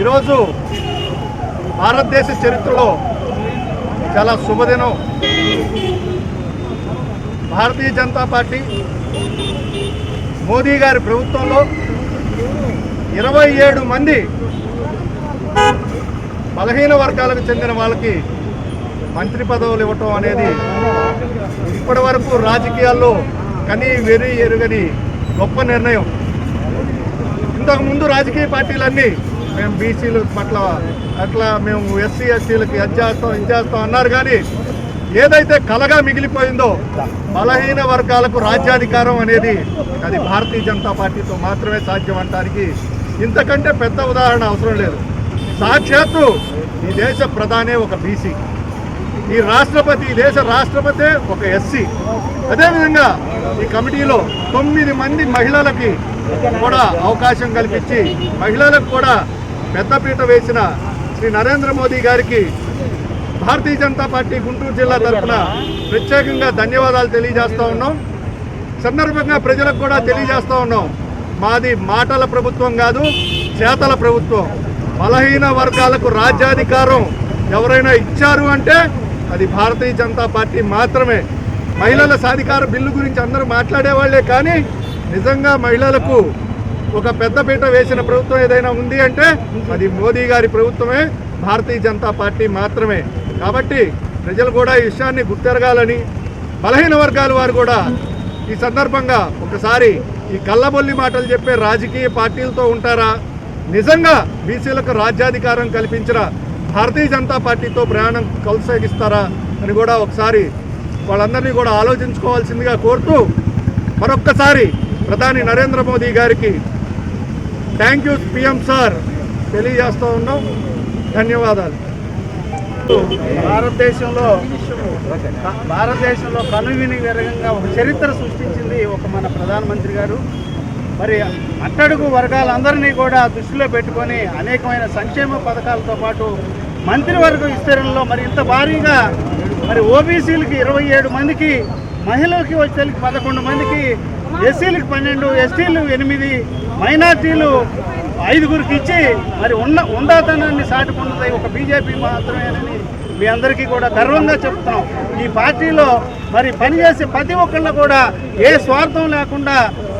ఈరోజు భారతదేశ చరిత్రలో చాలా శుభదినం. భారతీయ జనతా పార్టీ మోదీ గారి ప్రభుత్వంలో ఇరవై ఏడు మంది బలహీన వర్గాలకు చెందిన వాళ్ళకి మంత్రి పదవులు ఇవ్వటం అనేది ఇప్పటి వరకు రాజకీయాల్లో కనీ వెరీ ఎరుగని గొప్ప నిర్ణయం. ఇంతకుముందు రాజకీయ పార్టీలన్నీ మేము బీసీల పట్ల అట్లా మేము ఎస్సీ ఎస్సీలకు అది చేస్తాం ఇది చేస్తాం అన్నారు కానీ ఏదైతే కలగా మిగిలిపోయిందో బలహీన వర్గాలకు రాజ్యాధికారం అనేది అది భారతీయ జనతా పార్టీతో మాత్రమే సాధ్యం అంటానికి ఇంతకంటే పెద్ద ఉదాహరణ అవసరం లేదు. సాక్షాత్తు ఈ దేశ ప్రధానే ఒక బీసీ ఈ రాష్ట్రపతి ఈ దేశ రాష్ట్రపతి ఒక ఎస్సీ అదేవిధంగా ఈ కమిటీలో తొమ్మిది మంది మహిళలకి కూడా అవకాశం కల్పించి మహిళలకు కూడా పెద్దపీట వేసిన శ్రీ నరేంద్ర మోదీ గారికి భారతీయ జనతా పార్టీ గుంటూరు జిల్లా తరఫున ప్రత్యేకంగా ధన్యవాదాలు తెలియజేస్తూ ఉన్నాం. సందర్భంగా ప్రజలకు కూడా తెలియజేస్తూ ఉన్నాం. మాది మాటల ప్రభుత్వం కాదు చేతల ప్రభుత్వం. బలహీన వర్గాలకు రాజ్యాధికారం ఎవరైనా ఇచ్చారు అంటే అది భారతీయ జనతా పార్టీ మాత్రమే. మహిళల సాధికార బిల్లు గురించి అందరూ మాట్లాడేవాళ్ళే కానీ నిజంగా మహిళలకు ఒక పెద్దపీట వేసిన ప్రభుత్వం ఏదైనా ఉంది అంటే అది మోదీ గారి ప్రభుత్వమే భారతీయ జనతా పార్టీ మాత్రమే. కాబట్టి ప్రజలు కూడా ఈ విషయాన్ని గుర్తెరగాలని బలహీన వర్గాల వారు కూడా ఈ సందర్భంగా ఒకసారి ఈ కళ్ళబొల్లి మాటలు చెప్పే రాజకీయ పార్టీలతో ఉంటారా? నిజంగా బీసీలకు రాజ్యాధికారం కల్పించిన భారతీయ జనతా పార్టీతో ప్రయాణం కొనసాగిస్తారా అని కూడా ఒకసారి వాళ్ళందరినీ కూడా ఆలోచించుకోవాల్సిందిగా కోరుతూ మరొక్కసారి ప్రధాని నరేంద్ర మోదీ గారికి థ్యాంక్ యూ పిఎం సార్ తెలియజేస్తూ ఉన్నాం. ధన్యవాదాలు. భారతదేశంలో భారతదేశంలో కనువిని విరగంగా ఒక చరిత్ర సృష్టించింది ఒక మన ప్రధానమంత్రి గారు. మరి అట్టడుగు వర్గాలందరినీ కూడా దృష్టిలో పెట్టుకొని అనేకమైన సంక్షేమ పథకాలతో పాటు మంత్రివర్గ విస్తరణలో మరి ఇంత భారీగా మరి ఓబీసీలకి ఇరవై ఏడు మందికి మహిళలకి వచ్చేకి పదకొండు మందికి ఎస్సీలకు పన్నెండు ఎస్టీలు ఎనిమిది మైనార్టీలు ఐదుగురికి ఇచ్చి మరి ఉన్న ఉందాతనాన్ని సాటుకున్నది ఒక బీజేపీ మాత్రమేనని మీ అందరికీ కూడా గర్వంగా చెప్తున్నాం. ఈ పార్టీలో మరి పనిచేసే ప్రతి ఒక్కళ్ళు కూడా ఏ స్వార్థం లేకుండా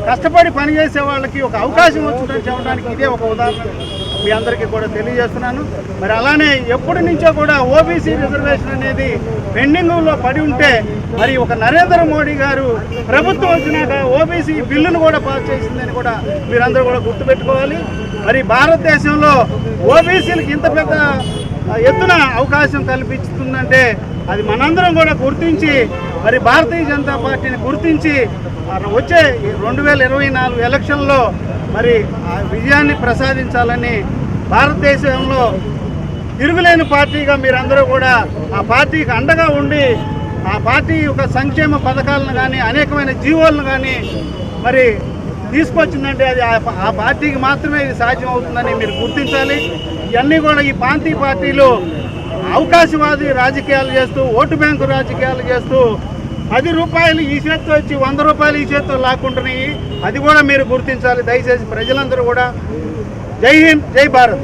కష్టపడి పనిచేసే వాళ్ళకి ఒక అవకాశం వచ్చిందని చెప్పడానికి ఇదే ఒక ఉదాహరణ. మీ అందరికీ కూడా తెలియజేస్తున్నాను. మరి అలానే ఎప్పటి నుంచో కూడా ఓబీసీ రిజర్వేషన్ అనేది పెండింగ్లో పడి ఉంటే మరి ఒక నరేంద్ర మోడీ గారు ప్రభుత్వం వచ్చినాక ఓబీసీ బిల్లును కూడా పాస్ చేసిందని కూడా మీరందరూ కూడా గుర్తుపెట్టుకోవాలి. మరి భారతదేశంలో ఓబీసీలకు ఇంత పెద్ద ఎత్తున అవకాశం కల్పిస్తుందంటే అది మనందరం కూడా గుర్తించి మరి భారతీయ జనతా పార్టీని గుర్తించి వచ్చే రెండు వేల ఇరవై నాలుగు ఎలక్షన్లో మరి ఆ విజయాన్ని ప్రసాదించాలని భారతదేశంలో తిరుగులేని పార్టీగా మీరందరూ కూడా ఆ పార్టీకి అండగా ఉండి ఆ పార్టీ యొక్క సంక్షేమ పథకాలను కానీ అనేకమైన జీవోలను కానీ మరి తీసుకొచ్చిందంటే అది ఆ పార్టీకి మాత్రమే ఇది సాధ్యం అవుతుందని మీరు గుర్తించాలి. ఇవన్నీ కూడా ఈ ప్రాంతీయ పార్టీలు అవకాశవాది రాజకీయాలు చేస్తూ ఓటు బ్యాంకు రాజకీయాలు చేస్తూ పది రూపాయలు ఈ చేత్తో వచ్చి వంద రూపాయలు ఈ చేత్తో లాక్కుంటున్నాయి. అది కూడా మీరు గుర్తించాలి. దయచేసి ప్రజలందరూ కూడా ஜெய் ஹிந்த் ஜெய் பாரத்.